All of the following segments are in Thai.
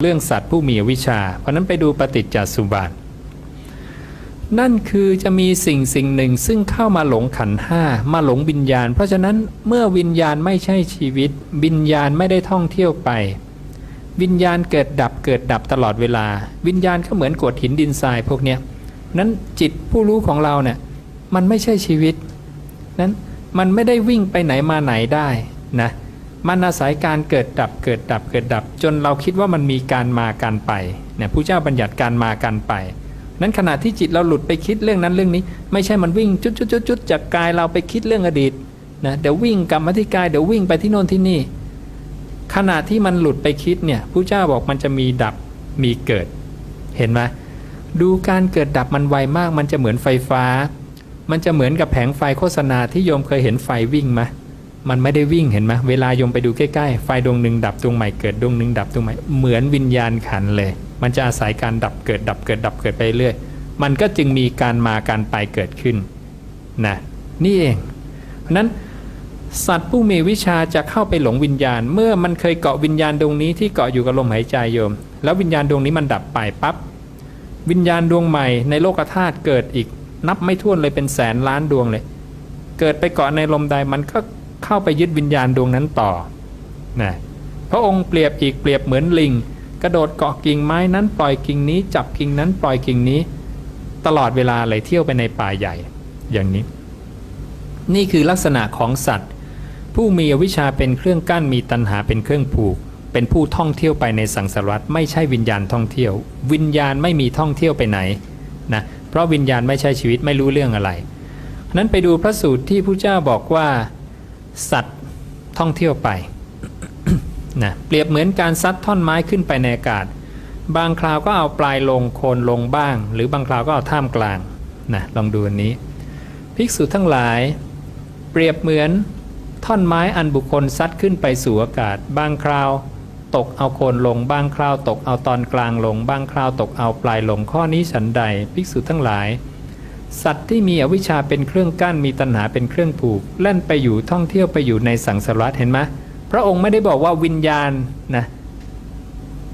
เรื่องสัตว์ผู้มีวิชา เพราะนั้นไปดูปฏิจจสุบาท นั่นคือจะมีสิ่งสิ่งหนึ่งซึ่งเข้ามาหลงขันห้ามาหลงวิญญาณ เพราะฉะนั้นเมื่อวิญญาณไม่ใช่ชีวิต วิญญาณไม่ได้ท่องเที่ยวไป วิญญาณเกิดดับเกิดดับตลอดเวลา วิญญาณก็เหมือนกวดหินดินทรายพวกเนี้ยนั้นจิตผู้รู้ของเราเนี่ยมันไม่ใช่ชีวิต นั้นมันไม่ได้วิ่งไปไหนมาไหนได้นะ มันอาศัยการเกิดดับเกิดดับเกิดดับ จนเราคิดว่ามันมีการมาการไปเนี่ยผู้เจ้าบัญญัติการมาการไป นั้นขณะที่จิตเราหลุดไปคิดเรื่องนั้นเรื่องนี้ ไม่ใช่มันวิ่งจุดจุดจุดจุดจากกายเราไปคิดเรื่องอดีตนะเดี๋ยววิ่งกลับมาที่กายเดี๋ยววิ่งไปที่โน่นที่นี่ ขณะที่มันหลุดไปคิดเนี่ยผู้เจ้าบอกมันจะมีดับมีเกิด เห็นไหมดูการเกิดดับมันไวมาก มันจะเหมือนไฟฟ้า มันจะเหมือนกับแผงไฟโฆษณาที่โยมเคยเห็นไฟวิ่งไหม มันไม่ได้วิ่งเห็นไหมเวลายมไปดูใกล้ๆ ไฟดวงหนึ่งดับดวงใหม่เกิดดวงหนึ่งดับดวงใหม่เหมือนวิญญาณขันเลย มันจะอาศัยการดับเกิดดับเกิดดับเกิดไปเรื่อย มันก็จึงมีการมาการไปเกิดขึ้นนะนี่เอง เพราะฉะนั้นสัตว์ผู้มีวิชาจะเข้าไปหลงวิญญาณ เมื่อมันเคยเกาะวิญญาณดวงนี้ที่เกาะอยู่กับลมหายใจโยม แล้ววิญญาณดวงนี้มันดับไปปั๊บวิญญาณดวงใหม่ในโลกธาตุเกิดอีก นับไม่ถ้วนเลยเป็นแสนล้านดวงเลย เกิดไปเกาะในลมใดมันก็ เข้าไปยึดวิญญาณดวงนั้นต่อนะพระองค์เปรียบอีกเปรียบเหมือนลิง กระโดดเกาะกิ่งไม้นั้นปล่อยกิ่งนี้ จับกิ่งนั้นปล่อยกิ่งนี้ ตลอดเวลาเลยเที่ยวไปในป่าใหญ่ อย่างนี้ นี่คือลักษณะของสัตว์ ผู้มีอวิชชาเป็นเครื่องกั้นมีตัณหาเป็นเครื่องผูก เป็นผู้ท่องเที่ยวไปในสังสารวัฏไม่ใช่วิญญาณท่องเที่ยว วิญญาณไม่มีท่องเที่ยวไปไหนนะเพราะวิญญาณไม่ใช่ชีวิตไม่รู้เรื่องอะไรนั้นไปดูพระสูตรที่พระเจ้าบอกว่า สัตว์ท่องเที่ยวไปนะเปรียบเหมือนการซัดท่อนไม้ขึ้นไปในอากาศ บางคราวก็เอาปลายลงโคนลงบ้าง หรือบางคราวก็เอาท่ามกลางนะลองดูอันนี้ ภิกษุทั้งหลาย เปรียบเหมือนท่อนไม้อันบุคคลซัดขึ้นไปสู่อากาศ บางคราวตกเอาโคนลงบางคราวตกเอาตอนกลางลง บางคราวตกเอาปลายลงข้อนี้ฉันใด ภิกษุทั้งหลาย สัตว์ที่มีอวิชชาเป็นเครื่องกั้นมีตัณหาเป็นเครื่องผูกเล่นไปอยู่ท่องเที่ยวไปอยู่ในสังสารวัฏเห็นไหมพระองค์ไม่ได้บอกว่าวิญญาณนะ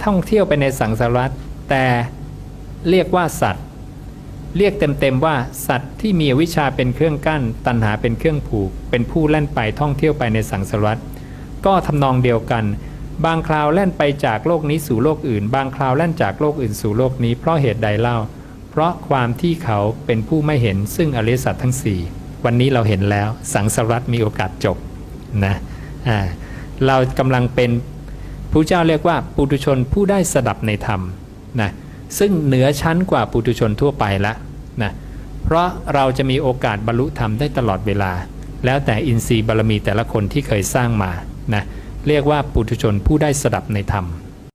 ท่องเที่ยวไปในสังสารวัฏแต่เรียกว่าสัตว์ เรียกเต็มๆว่า สัตว์ที่มีอวิชชาเป็นเครื่องกั้น ตัณหาเป็นเครื่องผูก เป็นผู้เล่นไปท่องเที่ยวไปในสังสารวัฏก็ทำนองเดียวกัน บางคราวเล่นไปจากโลกนี้สู่โลกอื่น บางคราวเล่นจากโลกอื่นสู่โลกนี้เพราะเหตุใดเล่า เพราะความที่เขาเป็นผู้ไม่เห็นซึ่งอริยสัจทั้ง 4 วันนี้เราเห็นแล้วสังสารวัฏมีโอกาสจบนะอ่าเรากำลังเป็นผู้เจ้าเรียกว่าปุถุชนผู้ได้สดับในธรรมนะซึ่งเหนือชั้นกว่าปุถุชนทั่วไปละนะเพราะเราจะมีโอกาสบรรลุธรรมได้ตลอดเวลา แล้วแต่อินทรีย์บารมีแต่ละคนที่เคยสร้างมานะเรียกว่าปุถุชนผู้ได้สดับในธรรม